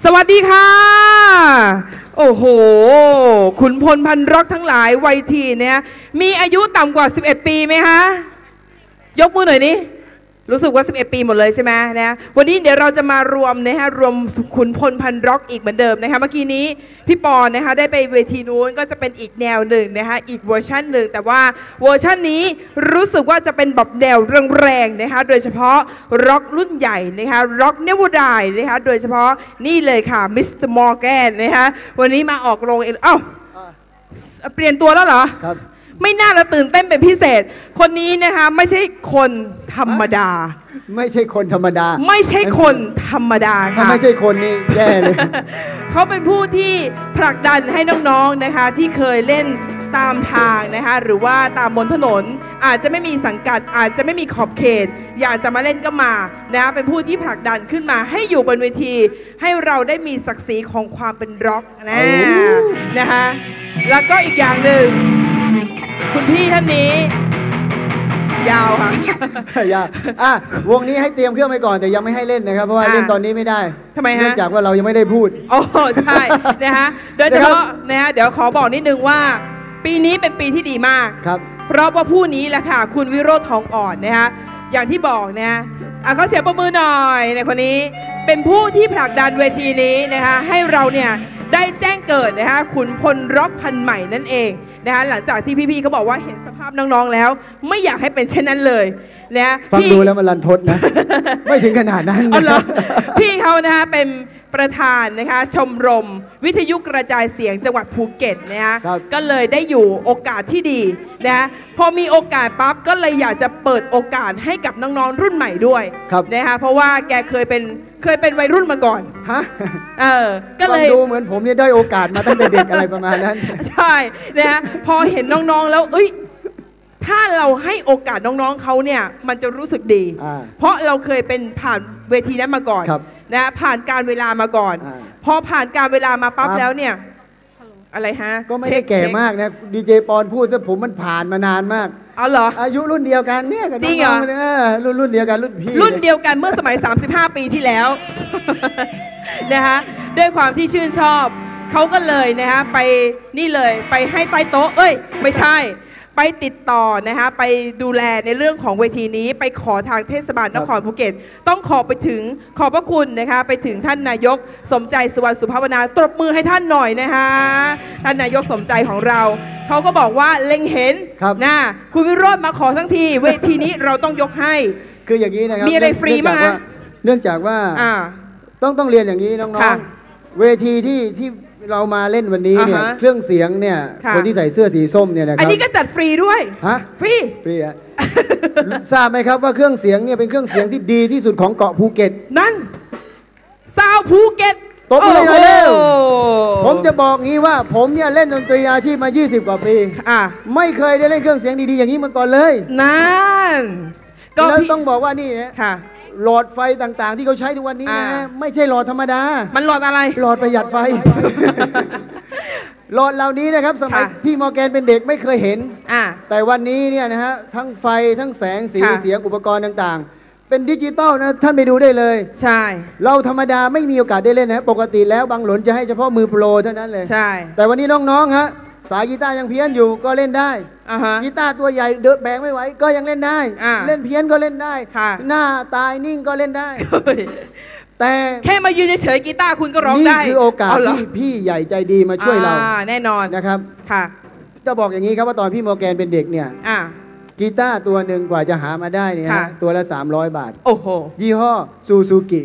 สวัสดีค่ะ โอ้โห ขุนพลพันร็อกทั้งหลายวัยทีเนี่ยมีอายุต่ำกว่า 11 ปีไหมคะ ยกมือหน่อยนี้ รู้สึกว่า 11 ปีหมดเลยใช่ไหมนะวันนี้เดี๋ยวเราจะมารวมนะฮะรวมขุนพลพันร็อกอีกเหมือนเดิมนะคะเมื่อกี้นี้พี่ปอนนะคะได้ไปเวทีนู้นก็จะเป็นอีกแนวหนึ่งนะคะอีกเวอร์ชันหนึ่งแต่ว่าเวอร์ชันนี้รู้สึกว่าจะเป็นแบบแนวแรงๆนะคะโดยเฉพาะร็อกรุ่นใหญ่นะคะร็อกเนวดายนะคะโดยเฉพาะนี่เลยค่ะมิสเตอร์มอร์แกนนะคะวันนี้มาออกโรงเองเอ้าเปลี่ยนตัวแล้วเหรอครับ ไม่น่าจะตื่นเต้นเป็นพิเศษ คนนี้นะคะไม่ใช่คนธรรมดา ไม่ใช่คนธรรมดา ไม่ใช่คนธรรมดาถ้าค่ะ ไม่ใช่คนนี่แย่เลย เขาเป็นผู้ที่ผลักดันให้น้องๆ นะคะ ที่เคยเล่นตามทางนะคะ หรือว่าตามบนถนน อาจจะไม่มีสังกัด อาจจะไม่มีขอบเขต อยากจะมาเล่นก็มานะคะเป็นผู้ที่ผลักดันขึ้นมาให้อยู่บนเวที ให้เราได้มีศักดิ์ศรีของความเป็นร็อกนะโอ้นะคะแล้วก็อีกอย่างหนึ่งคุณพี่ ท่านนี้ ยาวค่ะ อย่าอะวงนี้ให้เตรียมเครื่องไปก่อนแต่ยังไม่ให้เล่นนะครับ เพราะว่าอะเล่นตอนนี้ไม่ได้ทำไมฮะ เนื่องจากว่าเรายังไม่ได้พูด โอ้ใช่นะฮะโดยเฉพาะนะฮะเดี๋ยวขอบอกนิดนึงว่า ปีนี้เป็นปีที่ดีมาก ครับ เพราะว่าผู้นี้แหละค่ะ คุณวิโรธทองอ่อนนะฮะอย่างที่บอกนะฮะอะก็เสียงประมือหน่อยในคนนี้ เป็นผู้ที่ผลักดันเวทีนี้นะคะให้เราเนี่ยได้แจ้งเกิดนะคะขุนพลร็อกพันธุ์ใหม่นั่นเอง นะคะหลังจากที่พี่ๆเขาบอกว่าเห็นสภาพน้องๆแล้ว ไม่อยากให้เป็นเช่นนั้นเลย นะฟังพี่ดูแล้วมันรันทดนะ ไม่ถึงขนาดนั้นอ๋อเหรอนะพี่เขานะคะเป็นประธานนะคะชมรม วิทยุกระจายเสียงจังหวัดภูเก็ตนะคะครับ ก็เลยได้อยู่โอกาสที่ดีนะพอมีโอกาสปั๊บก็เลยอยากจะเปิดโอกาสให้กับน้องๆรุ่นใหม่ด้วยครับนะคะเพราะว่าแกเคยเป็นเคยเป็นวัยรุ่นมาก่อน ฮะเออ ก็เลย ฟังดูเหมือนผมเนี่ยได้โอกาสมาตั้งแต่เด็กอะไรประมาณนั้น ใช่นะฮะพอเห็นน้องๆแล้วเอ้ย ถ้าเราให้โอกาสน้องๆเขาเนี่ยมันจะรู้สึกดี อ่าเพราะเราเคยเป็นผ่านเวทีนั้นมาก่อนครับนะผ่านการเวลามาก่อน อ่าพอผ่านการเวลามาปั๊บครับ แล้วเนี่ยอะไรฮะก็ไม่เช็ได้คแก่เช็คมากนะดีเจปอนพูดซะผมมันผ่านมานานมาก เอาเหรอ อายุรุ่นเดียวกันเนี่ยกับจริงเหรอ น้ๆเนี่ยรุ่นรุ่นเดียวกันรุ่นพี่รุ่นเดียวกันเมื่อสมัย 35 ปีที่แล้ว นะฮะด้วยความที่ชื่นชอบ เขาก็เลยนะฮะไปนี่เลยไปให้ใต้โต๊ะ เอ้ย ไม่ใช่ ไปติดต่อนะฮะไปดูแลในเรื่องของเวทีนี้ ไปขอทางเทศบาลนครภูเก็ต ต้องขอไปถึงขอบพระคุณนะคะไปถึงท่านนายกสมใจสุวรรณสุภาวนาตบมือให้ท่านหน่อยนะคะท่านนายกสมใจของเรา เขาก็บอกว่าเล็งเห็นครับนะคุณวิโรธมาขอทั้งที เวทีนี้เราต้องยกให้ คืออย่างนี้นะครับมีอะไรฟรีบ้างฮะเนื่องจากว่าอ่าต้องต้องเรียนอย่างนี้น้องค่ะๆเวทีที่ที่ เรามาเล่นวันนี้เนี่ยอ่าฮะเครื่องเสียงเนี่ยค่ะ คนที่ใส่เสื้อสีส้มเนี่ยนะคอันรับนี้ก็จัดฟรีด้วย ฮะฟรีฟรีอะทราบไหมครับว่าเครื่องเสียงเนี่ยเป็นเครื่องเสียงที่ดีที่สุดของเกาะภูเก็ต นั่นซาวภูเก็ตตบมือหน่อยเร็ว โอ้โหผมจะบอกงี้ว่าผมเนี่ยเล่นดนตรีอาชีพมา 20 กว่าปี อะไม่เคยได้เล่นเครื่องเสียงดีๆอย่างนี้มาก่อนเลยนั่น ก็แล้วพี่ต้องบอกว่านี่ฮะค่ะ หลอดไฟต่างๆ ที่เขาใช้ทุกวันนี้นะอ่า ไม่ใช่หลอดธรรมดา มันหลอดอะไร หลอดประหยัดไฟ หลอดเหล่านี้นะครับ สมัยค่ะ พี่มอร์แกนเป็นเด็กไม่เคยเห็น อะแต่วันนี้เนี่ยนะฮะทั้งไฟทั้งแสงสีค่ะ เสียงอุปกรณ์ต่างๆ เป็นดิจิตอลนะท่านไปดูได้เลย ใช่ เราธรรมดาไม่มีโอกาสได้เล่นนะปกติแล้วบางหลนจะให้เฉพาะมือโปรเท่านั้นเลย ใช่ แต่วันนี้น้องๆฮะ สายกีตาร์ยังเพี้ยนอยู่ก็เล่นได้อะฮะ กีตาร์ตัวใหญ่เดินแบกไม่ไหวก็ยังเล่นได้ อ่าเล่นเพี้ยนก็เล่นได้ ค่ะ หน้าตายนิ่งก็เล่นได้ เฮ้ยแต่แค่มายืนเฉยๆกีตาร์คุณก็ร้องนี่ได้คือโอกาสเเหรที่พี่ใหญ่ใจดีมาช่วยเราอ่แน่นอนนะครับ ค่ะ จะบอกอย่างนี้ครับว่าตอนพี่มอร์แกนเป็นเด็กเนี่ยอะกีตาร์ตัวหนึ่งกว่าจะหามาได้เนี่ยค่ะฮะตัวละ 300 บาท โอ้โห ยี่ห้อซูซูกิ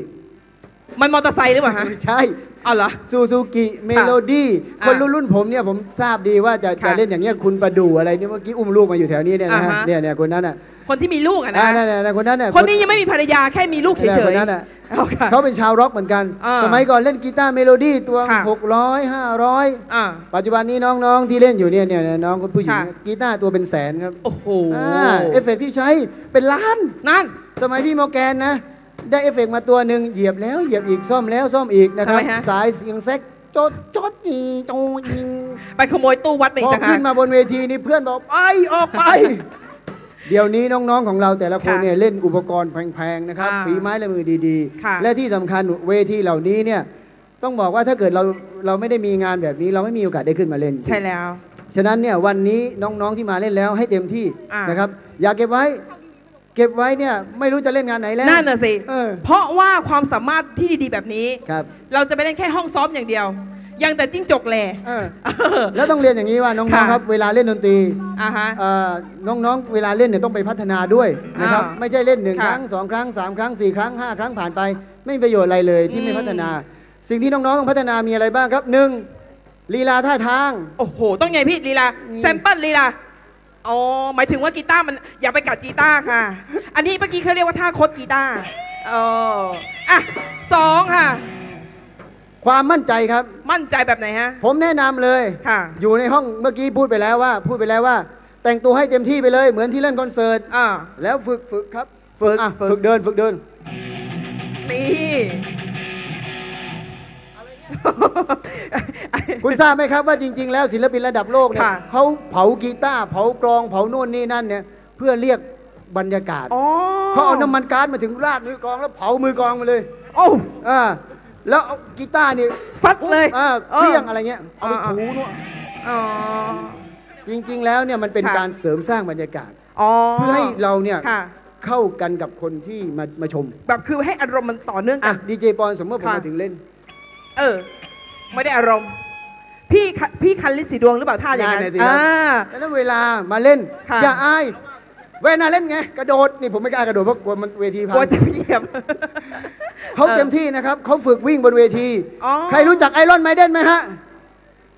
มันมอเตอร์ไซค์หรือเปล่าฮะ ไม่ใช่ เอาเหรอ ซูซูกิเมโลดี้อ่าคนรุ่นรุ่นผมเนี่ยผมทราบดีว่าจะค่ะจะเล่นอย่างเนี้ยคุณประดูอะไรเนี่ยเมื่อกี้อุ้มลูกมาอยู่แถวนี้เนี่ยนะฮะอ่าฮะ เนี่ยเนี่ยคนนั้นอะคนที่มีลูกอะอ่านะนั่นน่ะคนนั้นน่ะ คนนี้ยังไม่มีภรรยาแค่มีลูกเฉนั่นน่ะคยนนั้นน่ะ ๆเอาค่ะ เขาเป็นชาวร็อกเหมือนกัน อ่าสมัยก่อนเล่นกีตาร์เมโลดี้ตัวค่ะ 600 500อะปัจจุบันนี้น้องๆที่เล่นอยู่เนี่ยเนี่ยน้องคนผู้หญิงค่ะ กีตาร์ตัวเป็นแสนครับโอ้โหอ่าเอฟเฟกต์ที่ใช้เป็นล้าน นั่น สมัยพี่มอร์แกนนะ ได้เอฟเฟกต์มาตัวหนึ่งเหยียบแล้วเหยียบอีกซ่อมแล้วซ่อมอีกนะครับ ทำไมฮะ สายเสียงแซกโจดโจดจีโจยิงไปขโมยตู้วัดไปอีพกอต่างหาขึ้ก นมาบนเวทีนี่เพื่อนบอกไปออกไป เดี๋ยวนี้น้องๆของเราแต่ละคนค่ะเนี่ยเล่นอุปกรณ์แพงๆนะครับอ่าฝีไม้ลายมือดีค่ะๆ และที่สำคัญเวทีเหล่านี้เนี่ยต้องบอกว่าถ้าเกิดเราเราไม่ได้มีงานแบบนี้ เราไม่มีโอกาสได้ขึ้นมาเล่น ใช่แล้ว ฉะนั้นเนี่ยวันนี้น้องๆที่มาเล่นแล้วให้เต็มที่อ่านนะครับ อย่าเก็บไว้ เก็บไว้เนี่ยไม่รู้จะเล่นงานไหนแล้วนั่นน่ะสิ เออ เพราะว่าความสามารถที่ดีๆแบบนี้ ครับ เราจะไปเล่นแค่ห้องซ้อมอย่างเดียว ยังแต่จิ้งจกแหล่เออ เออ แล้วต้องเรียนอย่างนี้ว่าน้องค่ะ ๆครับ เวลาเล่นดนตรีอ่าฮะ เอ่อน้องๆ เวลาเล่นเนี่ยต้องไปพัฒนาด้วยนะครับ อ่าไม่ใช่เล่นหนึ่งค่ะครั้งสองครั้งสามครั้งสี่ครั้งห้าครั้งผ่านไป ไม่มีประโยชน์อะไรเลยที่อืมไม่พัฒนา สิ่งที่น้องๆต้องพัฒนามีอะไรบ้างครับหนึ่งลีลาท่าทาง โอ้โห ต้องไงพี่ลีลาแซมเปิลลีลา อ๋อหมายถึงว่ากีตาร์มันอย่าไปกัดกีตาร์ค่ะ อันนี้เมื่อกี้เขาเรียกว่าท่าโคดกีตาร์เอออะสองค่ะ ความมั่นใจครับ มั่นใจแบบไหนฮะ ผมแนะนำเลย ค่ะอยู่ในห้องเมื่อกี้พูดไปแล้วว่า พูดไปแล้วว่า แต่งตัวให้เต็มที่ไปเลยเหมือนที่เล่นคอนเสิร์ตอ่าแล้วฝึกฝึกครับ ฝึกอะฝึกฝึกเดินฝึกเดิน นี่ คุณทราบไหมครับว่าจริง ๆ แล้วศิลปินระดับโลกเนี่ยค่ะ เขาเผากีตาร์เผากรองเผาโน่นนี่นั่นเนี่ยเพื่อเรียกบรรยากาศ อ๋อเขาเอาน้ำมันก๊าซมาถึงราดมือกลองแล้วเผามือกลองมาเลยโอ้ อ่าแล้วเอากีตาร์นี่ฟัดเลยอ่าเออเครื่องอะไรเงี้ยเอาไปอ่า ถูนู่นอ๋อ จริง ๆ แล้วเนี่ยมันเป็นค่ะ การเสริมสร้างบรรยากาศ อ๋อเพื่อให้เราเนี่ยค่ะ เข้ากันกับคนที่มามาชมแบบคือให้อารมณ์มันต่อเนื่องกัอะน ดีเจปอนสมมติผมค่ะ มาถึงเล่น เออ ไม่ได้อารมณ์ พี่คะพี่คันลิศสีดวงหรือเปล่าท่าอย่างนั้นได้เลยสิครับ อ่า แล้วเวลามาเล่น ค่ะ อย่าอายเวลาเล่นไง กระโดด นี่ผมไม่กล้ากระโดดเพราะกลัวมันเวทีพักลัวงจะเหยียบ เขาเต็มที่นะครับเขาฝึกวิ่งบนเวที อ๋อ ใครรู้จักไอรอนไมเดนไหมฮะ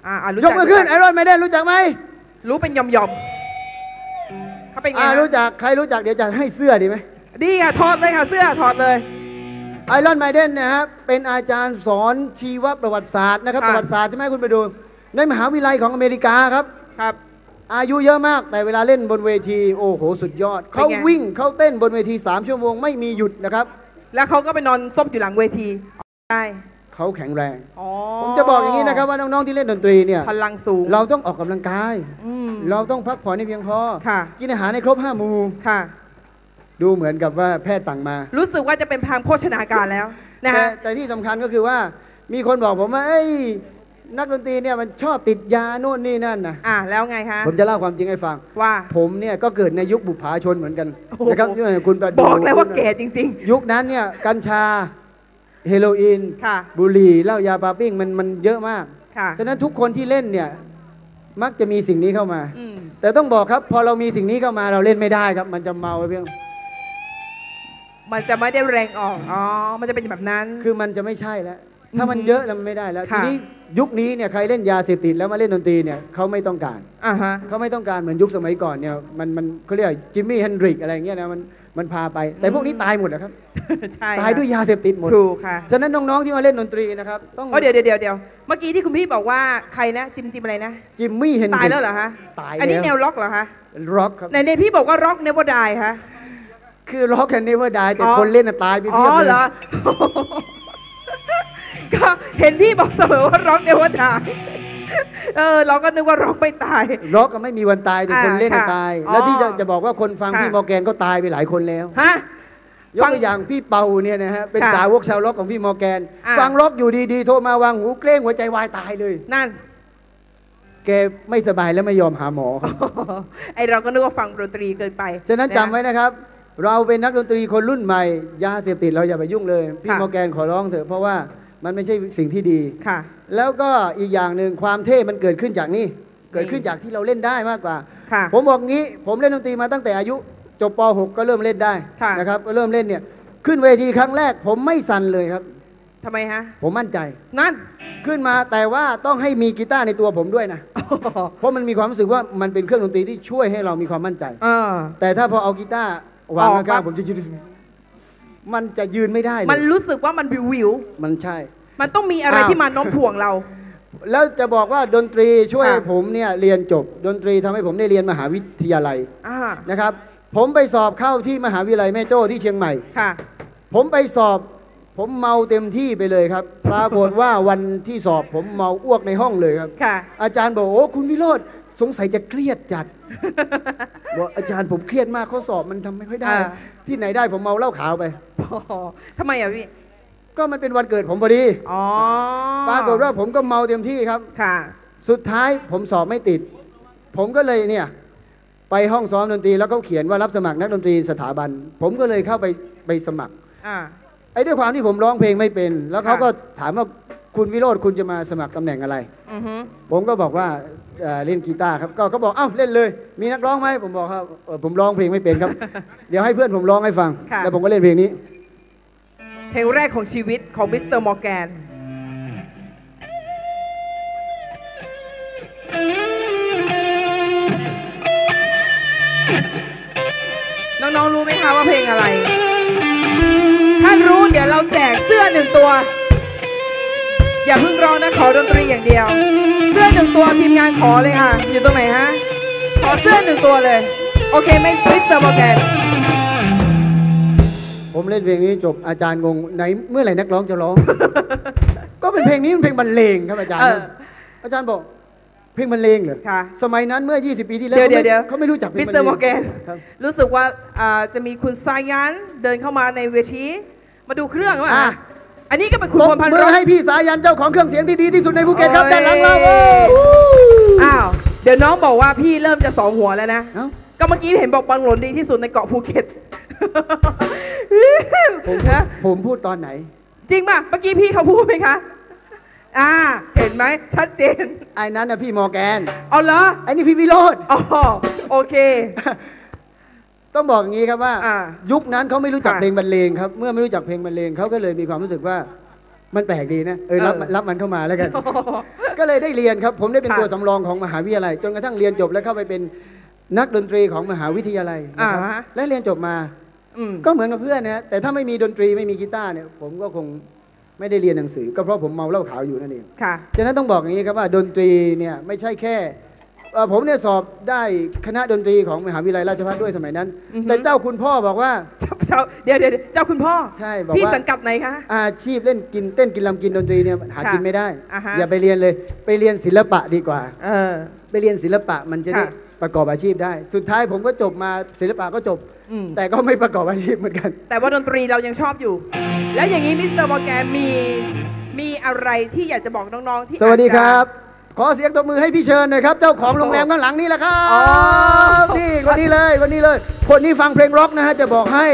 อ่าอ่ารู้ยกมือขึ้นไอรอนไมเดนรู้จักไหมรู้เป็นยอมยอมๆเขาเป็นไงอ่าฮะรู้จักใครรู้จักเดี๋ยวจะให้เสื้อดีไหม ดีค่ะถอดเลยค่ะเสื้อถอดเลย ไอรอนไมเดนนะครับเป็นอาจารย์สอนชีวประวัติศาสตร์นะครับค่ะ ประวัติศาสตร์ใช่ไหมคุณไปดู ในมหาวิทยาลัยของอเมริกาครับ ครับ อายุเยอะมากแต่เวลาเล่นบนเวที โอ้โห สุดยอด เป็นไง เขาวิ่งเขาเต้นบนเวที 3 ชั่วโมงไม่มีหยุดนะครับ แล้วเขาก็ไปนอนซบอยู่หลังเวทีได้เขาแข็งแรง อ๋อผมจะบอกอย่างนี้นะครับว่าน้อง ๆ ที่เล่นดนตรีเนี่ยพลังสูงเราต้องออกกำลังกาย อืม เราต้องพักผ่อนให้เพียงพอ ค่ะ กินอาหารให้ครบห้าหมู่ค่ะ ดูเหมือนกับว่าแพทย์สั่งมา รู้สึกว่าจะเป็นทางโภชนาการแล้วนะแต่ฮะ แต่ที่สำคัญก็คือว่ามีคนบอกผมว่าเอ้ยนักดนตรีเนี่ยมันชอบติดยาโน่นนี่นั่นนะอะแล้วไงคะ ผมจะเล่าความจริงให้ฟัง ว่า ผมเนี่ยก็เกิดในยุคบุปผาชนเหมือนกันโอ้โห นะครับที่คุณไปดูบอกแล้วว่าแก่จริง ยุคนั้นเนี่ยกัญชาเฮโรอีนค่ะ บุหรี่เหล้ายาปาปิ้งมันมันเยอะมาก ๆ ค่ะ ฉะนั้นทุกคนที่เล่นเนี่ยมักจะมีสิ่งนี้เข้ามา อืม แต่ต้องบอกครับ พอเรามีสิ่งนี้เข้ามาเราเล่นไม่ได้ครับ มันจะเมาไปเพียง มันจะไม่ได้แรงออก อ๋อ มันจะเป็นแบบนั้น คือมันจะไม่ใช่แล้ว ถ้ามันอือฮึเยอะแล้วมันไม่ได้แล้วค่ะทีนี้ยุคนี้เนี่ยใครเล่นยาเสพติดแล้วมาเล่นดนตรีเนี่ยเขาไม่ต้องการ อ่าฮะ เขาไม่ต้องการเหมือนยุคสมัยก่อนเนี่ยมันมันเขาเรียกจิมมี่เฮนดริกอะไรเงี้ยนะมันมันพาไป แต่พวกนี้ตายหมดนะครับ ใช่ตายด้วยยาเสพติดหมด ถูกค่ะฉะนั้นน้องๆที่มาเล่นดนตรีนะครับต้องอ๋อเดี๋ยวเดี๋ยวเดี๋ยวเดี๋ยวเมื่อกี้ที่คุณพี่บอกว่าใครนะจิมจิมอะไรนะ จิมมี่เฮนดริก ตายแล้วเหรอฮะ ตายอันนี้แล้วแนวล็อกเหรอคะร็อกครับ ในในพี่บอกว่าร็อกเนวดายฮะ คือร็อกแคนเนเวอร์ดแต่อ๋อคนเล่นน่ะตายไปอ๋อเพียบเลยเหรอก็เห็นพี่บอกเสมอว่าร็อกเนวดายเออเราก็นึกว่าร็อกไม่ตายร็อกก็ไม่มีวันตายแต่อ่าคนเล่นน่ะค่ะตายอ๋อแล้วที่จะจะบอกว่าคนฟังค่ะพี่มอร์แกนก็ตายไปหลายคนแล้วฮะยกฟังตัวอย่างพี่เปาเนี่ยนะฮะเป็นค่ะสาวกชาวร็อกของพี่มอร์แกนอ่าฟังร็อกอยู่ดีๆโทรมาวางหูเกรงหัวใจวายตายเลย นั่น แกไม่สบายแล้วไม่ยอมหาหมอครับไอเราก็นึกว่าฟังดนตรีเกินไปฉะนั้นจำไว้นะครับ เราเป็นนักดนตรีคนรุ่นใหม่ ยาเสพติดเราอย่าไปยุ่งเลย พี่ค่ะมอร์แกนขอร้องเถอะเพราะว่ามันไม่ใช่สิ่งที่ดี ค่ะ แล้วก็อีกอย่างหนึ่งความเท่มันเกิดขึ้นจากนี่ เกิดขึ้นจากที่เราเล่นได้มากกว่า ค่ะ ผมบอกงี้ ผมเล่นดนตรีมาตั้งแต่อายุ จบป .6 ก็เริ่มเล่นได้ค่ะ นะครับก็เริ่มเล่นเนี่ยขึ้นเวทีครั้งแรก ผมไม่สั่นเลยครับ ทำไมฮะ ผมมั่นใจ นั่น ขึ้นมาแต่ว่าต้องให้มีกีตาร์ในตัวผมด้วยนะ เพราะมันมีความรู้สึกว่ามันเป็นเครื่องดนตรีที่ช่วยให้เรามีความมั่นใจ เออ แต่ถ้าพอเอากีตาร์ วางออกปั๊ข้างบๆผมจะยืนมันจะยืนไม่ได้เลมันยรู้สึกว่ามันวิววิวมันใช่ๆมันต้องมีอะไรอ้าว ที่มาโน้มถ่วงเรา แล้วจะบอกว่าดนตรีช่วยค่ะให้ผมเนี่ยเรียนจบ ดนตรีทำให้ผมได้เรียนมหาวิทยาลัยอ่านะครับ ผมไปสอบเข้าที่มหาวิทยาลัยแม่โจ้ที่เชียงใหม่ ค่ะ ผมไปสอบ ผมเมาเต็มที่ไปเลยครับ ปรากฏว่าวันที่สอบผมเมาอ้วกในห้องเลยครับ ค่ะ อาจารย์บอกโอ้คุณวิโรธ สงสัยจะเครียดจัดบอกอาจารย์ผมเครียดมากข้อสอบมันทำไม่ค่อยได้อ่าที่ไหนได้ผมเมาเหล้าขาวไปพอทำไมอะพี่ก็มันเป็นวันเกิดผมพอดีอ๋อปรากฏว่าผมก็เมาเต็มที่ครับค่ะ สุดท้ายผมสอบไม่ติด ผมก็เลยเนี่ย ไปห้องซ้อมดนตรีแล้วเขาเขียนว่ารับสมัครนักดนตรีสถาบัน ผมก็เลยเข้าไปไปสมัครอ่าไอ้ด้วยความที่ผมร้องเพลงไม่เป็น แล้วเขาค่ะก็ถามว่า คุณวิโรธคุณจะมาสมัครตำแหน่งอะไร อือฮึผมก็บอกว่าเอ่อเล่นกีตาร์ครับก็เขาบอกเอ้าเล่นเลย มีนักร้องไหมผมบอกครับเอ่อผมร้องเพลงไม่เป็นครับ เดี๋ยวให้เพื่อนผมร้องให้ฟังแล้วผมก็เล่นเพลงนี้ เพลงแรกของชีวิตของมิสเตอร์มอร์แกน น้อง ๆ รู้ไหมคะว่าเพลงอะไร ถ้ารู้เดี๋ยวเราแจกเสื้อหนึ่งตัว อย่าเพิ่งร้องนะขอดนตรีอย่างเดียว เสื้อหนึ่งตัวทีมงานขอเลยค่ะ อยู่ตรงไหนฮะ ขอเสื้อหนึ่งตัวเลย โอเคไหมมิสเตอร์มอร์แกนผมเล่นเพลงนี้จบอาจารย์งงไหนเมื่อไหร่นักร้องจะร้อง ก็เป็นเพลงนี้มันเพลงบรรเลงครับอาจารย์เอออาจารย์บอกเพลงบรรเลงเหรอค่ะสมัยนั้นเมื่อ 20 ปีที่แล้วเดี๋ยวเดี๋ยวเดี๋ยวเขาไม่รู้จักเพลงมิสบรรเตอเลร์งมอร์แกนครับรู้สึกว่าอ่าจะมีคุณซายันเดินเข้ามาในเวที มาดูเครื่องว่า อะอันนี้ก็เป็นคุณปรพบลพันธ์มืรอถให้พี่สายันเจ้าของเครื่องเสียงที่ดีที่สุดในภูเก็ตครับโอ้ยด้านหลังเราโอ้โหอ้าวเดี๋ยวน้องบอกว่าพี่เริ่มจะสองหัวแล้วนะเอ้าก็เมื่อกี้เห็นบอกบังหลนดีที่สุดในเกาะภูเก็ตผมฮะผมพูดตอนไหน จริงป่ะเมื่อกี้พี่เขาพูดไหมคะอ่าเห็นไหมชัดเจนไอ้นั้นนะพี่มอร์แกนเอาเหรอไอ้นี่พี่วิโรธอ๋อโอเค ต้องบอกอย่างนี้ครับว่า อ่ายุคนั้นเขาไม่รู้จักค่ะเพลงบรรเลงครับ เมื่อไม่รู้จักเพลงบรรเลงเขาก็เลยมีความรู้สึกว่ามันแปลกดีนะเออรับเออ รับมันเข้ามาแล้วกัน ก็เลยได้เรียนครับ ผมได้เป็นค่ะตัวสำรองของมหาวิทยาลัย จนกระทั่งเรียนจบแล้วเข้าไปเป็นนักดนตรีของมหาวิทยาลัยนะครับอ่าฮะ และเรียนจบมา อืม ก็เหมือนกับเพื่อนนะแต่ถ้าไม่มีดนตรีไม่มีกีตาร์เนี่ย ผมก็คงไม่ได้เรียนหนังสือ ก็เพราะผมเมาเหล้าขาวอยู่นั่นเองค่ะ ฉะนั้นต้องบอกอย่างนี้ครับว่าดนตรีเนี่ยไม่ใช่แค่ เอ่อผมเนี่ยสอบได้คณะดนตรีของมหาวิทยาลัยราชภัฏด้วยสมัยนั้น อือฮึ แต่เจ้าคุณพ่อบอกว่า เจ้าเจ้าเดี๋ยวเดี๋ยวเจ้าคุณพ่อ ใช่บอกพี่ว่าสังกัดไหนคะ อาชีพเล่นกินเต้นกินลำกินดนตรีเนี่ยหาค่ะกินไม่ได้ อ่าฮะ อย่าไปเรียนเลย ไปเรียนศิลปะดีกว่า เออ ไปเรียนศิลปะมันจะได้ค่ะ ประกอบอาชีพได้ สุดท้ายผมก็จบมาศิลปะก็จบ อืม แต่ก็ไม่ประกอบอาชีพเหมือนกัน แต่ว่าดนตรีเรายังชอบอยู่ แล้วอย่างนี้มิสเตอร์มอร์แกนมีมีอะไรที่อยากจะบอกน้อง ๆ ที่สวัสดีอาจคจะรับ ขอเสียงตบมือให้พี่เชิญหน่อยครับ เจ้าของโรงแรมข้างหลังนี่แหละครับอ๋อนี่คนนี้เลยคนนี้เลย คนนี้ฟังเพลงร็อกนะฮะจะบอกให้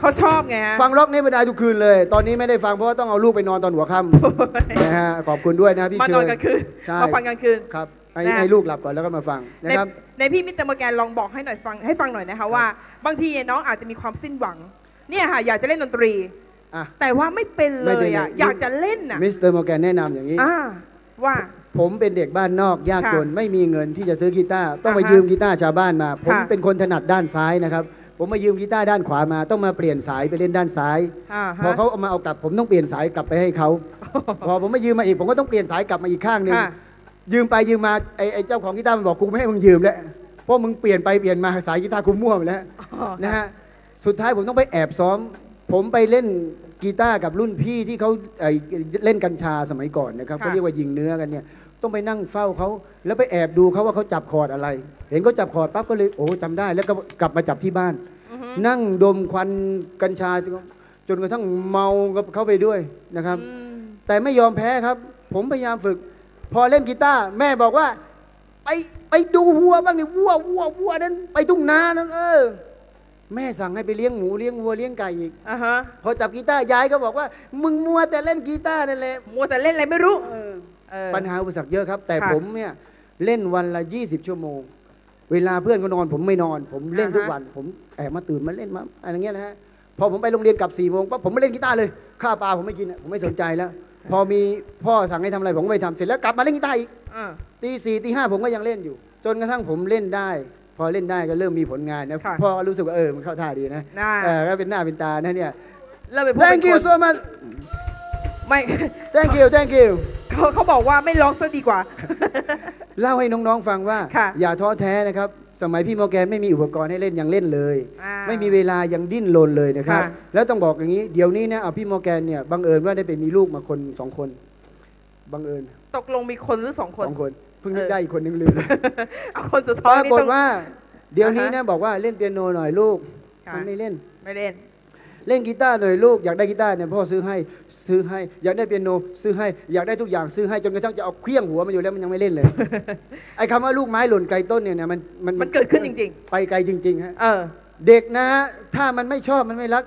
เขาชอบไงฮะฟังร็อกนี่ไม่ได้ทุกคืนเลย ตอนนี้ไม่ได้ฟังเพราะว่าต้องเอาลูกไปนอนตอนหัวค่ำนะฮะขอบคุณด้วยนะพี่มาเชิญนอนกลางคืนใช่มาฟังกลางคืนครับให้นะให้ลูกหลับก่อนแล้วก็มาฟังในนะครับในพี่มิสเตอร์มอร์แกนลองบอกให้หน่อยฟังให้ฟังหน่อยนะคะว่า บางทีน้องอาจจะมีความสิ้นหวังเนี่ยค่ะอยากจะเล่นดนตรีอะแต่ว่าไม่เป็นเลไม่เป็ยนอะเลยอยากจะเล่นอะมิสเตอร์มอร์แกนแนะนำอย่างนี้อ่าว่า ผมเป็นเด็กบ้านนอกยากค่ะจนไม่มีเงินที่จะซื้อกีตาร์ต้องมาอ่าฮะยืมกีตาร์ชาวบ้านมา ผมค่ะเป็นคนถนัดด้านซ้ายนะครับ ผมมายืมกีตาร์ด้านขวามา ต้องมาเปลี่ยนสายไปเล่นด้านซ้ายอ่าพอฮะเขาเอามาเอากลับ ผมต้องเปลี่ยนสายกลับไปให้เขาพอผมมายืมมาอีกผมก็ต้องเปลี่ยนสายกลับมาอีกข้างหนึ่งค่ะยืมไปยืมมาไอ้ไอ้เจ้าของกีตาร์มันบอกกูไม่ให้มึงยืมแล้วเพราะมึงเปลี่ยนไปเปลี่ยนมาสายกีตาร์กูมั่วไปแล้วอ๋อนะฮะสุดท้ายผมต้องไปแอบซ้อม ผมไปเล่นกีตาร์กับรุ่นพี่ที่เขาเอ่อเล่นกัญชาสมัยก่อนนะครับค่ะเขาเรียกว่ายิงเนื้อกันเนี่ย ต้องไปนั่งเฝ้าเขา แล้วไปแอบดูเขาว่าเขาจับคอร์ดอะไร เห็นเขาจับคอร์ดปั๊บก็เลยโอ้จำได้ แล้วก็กลับมาจับที่บ้านอือฮึนั่งดมควันกัญชาจนจนกระทั่งเมากับเขาไปด้วยนะครับอืมแต่ไม่ยอมแพ้ครับ ผมพยายามฝึก พอเล่นกีตาร์แม่บอกว่า ไปไปดูวัวบ้างนี่วัววัววัวนั้น ไปทุ่งนานั้นเออแม่สั่งให้ไปเลี้ยงหมูเลี้ยงวัวเลี้ยงไก่อีกอ่าฮะพอจับกีตาร์ยายก็บอกว่า มึงมัวแต่เล่นกีตาร์นั่นแหละมัวแต่เล่นอะไรไม่รู้เออเออ ปัญหาอุปสรรคเยอะครับ แต่ค่ะผมเนี่ยเล่นวันละ 20 ชั่วโมง เวลาเพื่อนก็นอนผมไม่นอน ผมเล่นอ่าฮะทุกวัน ผมแอบมาตื่นมาเล่นมาอะไรเงี้ยนะฮะพอผมไปโรงเรียนกลับ4ี่โมงปั๊บผมไม่เล่นกีตาร์เลยข้าวปลาผมไม่กินอะผมไม่สนใจแล้ว พอมีพ่อสั่งให้ทำอะไรผมก็ไปทำเสร็จแล้วกลับมาเล่นกีตาร์อีกอ่าตีสี่ตีห้าผมก็ยังเล่นอยู่ จนกระทั่งผมเล่นได้ พอเล่นได้ก็เริ่มมีผลงานนะค่ะพ่อก็รู้สึกว่าเออมันเข้าท่าดีนะน่าเออก็เป็นหน้าเป็นตานะเนี่ยเริ่มไปพูดเป็น thank ค you น so much ไม่ thank you thank you เขาเขาบอกว่าไม่ร้องซะดีกว่า เล่าให้น้องๆฟังว่า ค่ะอย่าท้อแท้นะครับ สมัยพี่โมอร์แกนไม่มีอุปกรณ์ให้เล่นยังเล่นเลย อ่าไม่มีเวลายังดิ้นรนเลยนะครับ ค่ะ แล้วต้องบอกอย่างนี้ เดี๋ยวนี้นะเอาพี่โมอร์แกนเนี่ยบังเอิญว่าได้ไปมีลูกมาคนสองคนบังเอิญตกลงมีคนหรือสองคน สองคนเพิ่งนึกเออ ได้อีกคนนึงลืม เอาคนสุดปท้องรานี่กฏต้อง ว่า เดี๋ยวนี้อ่านะฮะบอกว่าเล่นเปียโนหน่อยลูก ค่ะ มันไม่เล่น ไม่เล่น เล่นกีตาร์หน่อยลูกอยากได้กีตาร์เนี่ยพ่อซื้อให้ซื้อให้อยากได้เปียโนซื้อให้อยากได้ทุกอย่างซื้อให้จนกระทั่งจะเอาเคลี้ยงหัวมันอยู่แล้วมันยังไม่เล่นเลยไอ้คำว่าลูกไม้หล่นไกลต้นเนี่ยนะมันมันเกิดขึ้นจริงไปไกลจริงๆฮะๆเออเด็กนะฮะถ้ามันไม่ชอบมันไม่รัก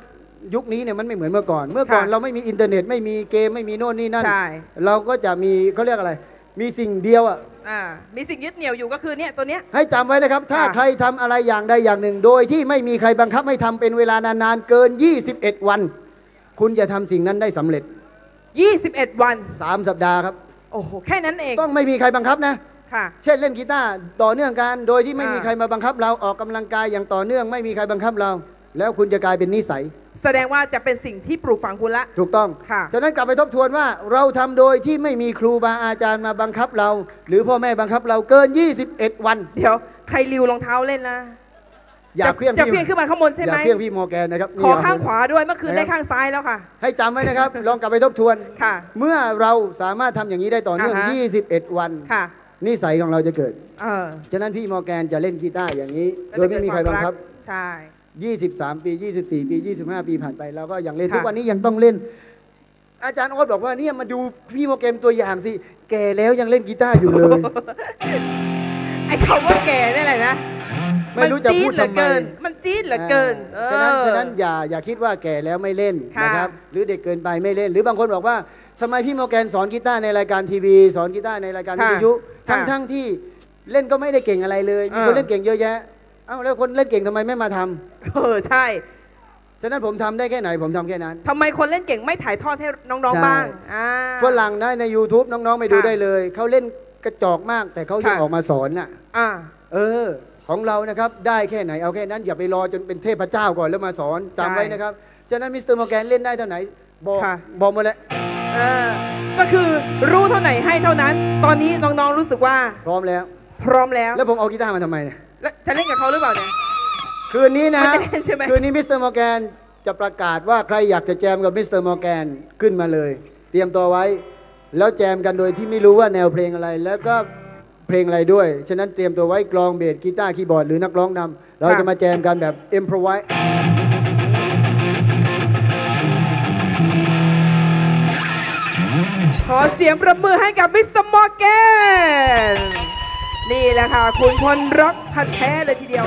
ยุคนี้เนี่ยมันไม่เหมือนเมื่อก่อน เมื่อก่อนค่ะเราไม่มีอินเทอร์เน็ตไม่มีเกมไม่มีโน่นนี่นั่นใช่เราก็จะมีเขาเรียกอะไร มีสิ่งเดียวอะ อ่ามีสิ่งยึดเหนี่ยวอยู่ก็คือเนี่ยตัวเนี้ย ให้จำไว้นะครับ ถ้าค่ะ ใครทำอะไรอย่างใดอย่างหนึ่ง โดยที่ไม่มีใครบังคับให้ทำเป็นเวลานานๆเกิน 21 วัน คุณจะทำสิ่งนั้นได้สำเร็จ 21 วัน 3 สัปดาห์ครับ โอ้โห แค่นั้นเองต้องไม่มีใครบังคับนะ ค่ะ เช่นเล่นกีตาร์ต่อเนื่องกัน โดยที่ไม่มีอ่า ใครมาบังคับเราออกกำลังกายอย่างต่อเนื่อง ไม่มีใครบังคับเรา แล้วคุณจะกลายเป็นนิสัย แสดงว่าจะเป็นสิ่งที่ปลูกฝังคุณละ ถูกต้องค่ะ ฉะนั้นกลับไปทบทวนว่าเราทำโดยที่ไม่มีครูบาอาจารย์มาบังคับเรา หรือพ่อแม่บังคับเราเกิน 21 วัน เดี๋ยวใครริวรองเท้าเล่นนะอย่าจะเคลี้ยงจะพี่เพี้ยงขึ้นมาข้างบนใช่อย่าไหมเคลี้ยงพี่โมอร์แกนนะครับขอนี่ข้างขวาด้วยเมื่อคืนนะครับได้ข้างซ้ายแล้วค่ะ ให้จำไว้นะครับ ลองกลับไปทบทวน ค่ะ เมื่อเราสามารถทำอย่างนี้ได้ต่อเนื่อง อ่าฮะ 21 วันค่ะ นิสัยของเราจะเกิด เออฉะนั้นพี่มอร์แกนจะเล่นกีตาร์อย่างนี้ โดยไม่มีใครบังคับ ใช่ 23 ปี 24 ปี 25 ปีผ่านไปเราก็ยังเล่น ค่ะ ทุกวันนี้ยังต้องเล่น อาจารย์โอ๊ตบอกว่าเนี่ยมาดูพี่โมอร์แกนตัวอย่างสิ แก่แล้วยังเล่นกีตาร์อยู่เลย ไอ้คำว่าแก่นี่แหละนะไม่รู้จะพูดมันจี๊เหลือทำไมเกิน มันจี๊ดเหลือเกิน เออ ฉะนั้นฉะนั้นอย่าอย่าคิดว่าแก่แล้วไม่เล่นค่ะ นะครับหรือเด็กเกินไปไม่เล่น หรือบางคนบอกว่าทำไมพี่โมอร์แกนสอนกีตาร์ในรายการทีวี สอนกีตาร์ในรายการวิทยุค่ะทั้งทั้งที่เล่นก็ไม่ได้เก่งอะไรเลยมีอ่าคนเล่นเก่งเยอะแยะ เอ้าแล้วคนเล่นเก่งทำไมไม่มาทำเออใช่ฉะนั้นผมทำได้แค่ไหนผมทำแค่นั้น ทำไมคนเล่นเก่งไม่ถ่ายทอดให้น้องใช่ ๆบ้างอ่า ฝรั่งนะใน YouTube น้องๆไปดูค่ะได้เลย เขาเล่นกระจอกมาก แต่เขายังค่ะ ออกมาสอนน่ะ อ่า เออ ของเรานะครับได้แค่ไหนเอาแค่นั้น อย่าไปรอจนเป็นเทพเจ้าก่อนแล้วมาสอนจำไว้นะครับ ฉะนั้นมิสเตอร์มอร์แกนเล่นได้เท่าไหนบอกค่ะ บอกมาแล้วเออก็คือรู้เท่าไหนให้เท่านั้น ตอนนี้น้องๆรู้สึกว่าพร้อมแล้ว พร้อมแล้ว แล้วผมเอากีตาร์มาทำไมเนี่ยแล้ว จะเล่นกับเขาหรือเปล่าเนี่ย คืนนี้นะไม่ได้เล่นใช่ไหม คืนนี้มิสเตอร์มอร์แกนจะประกาศว่าใครอยากจะแจมกับมิสเตอร์มอร์แกนขึ้นมาเลย เตรียมตัวไว้ แล้วแจมกันโดยที่ไม่รู้ว่าแนวเพลงอะไร แล้วก็เพลงอะไรด้วย ฉะนั้นเตรียมตัวไว้กลองเบสกีตาร์คีย์บอร์ดหรือนักร้องนำเราจะมาแจมกันแบบเอ็มพรไวขอเสียงประมือให้กับมิสเตอร์มอร์แกน นี่แหละค่ะคุณพลร็อกพันแท้เลยทีเดียว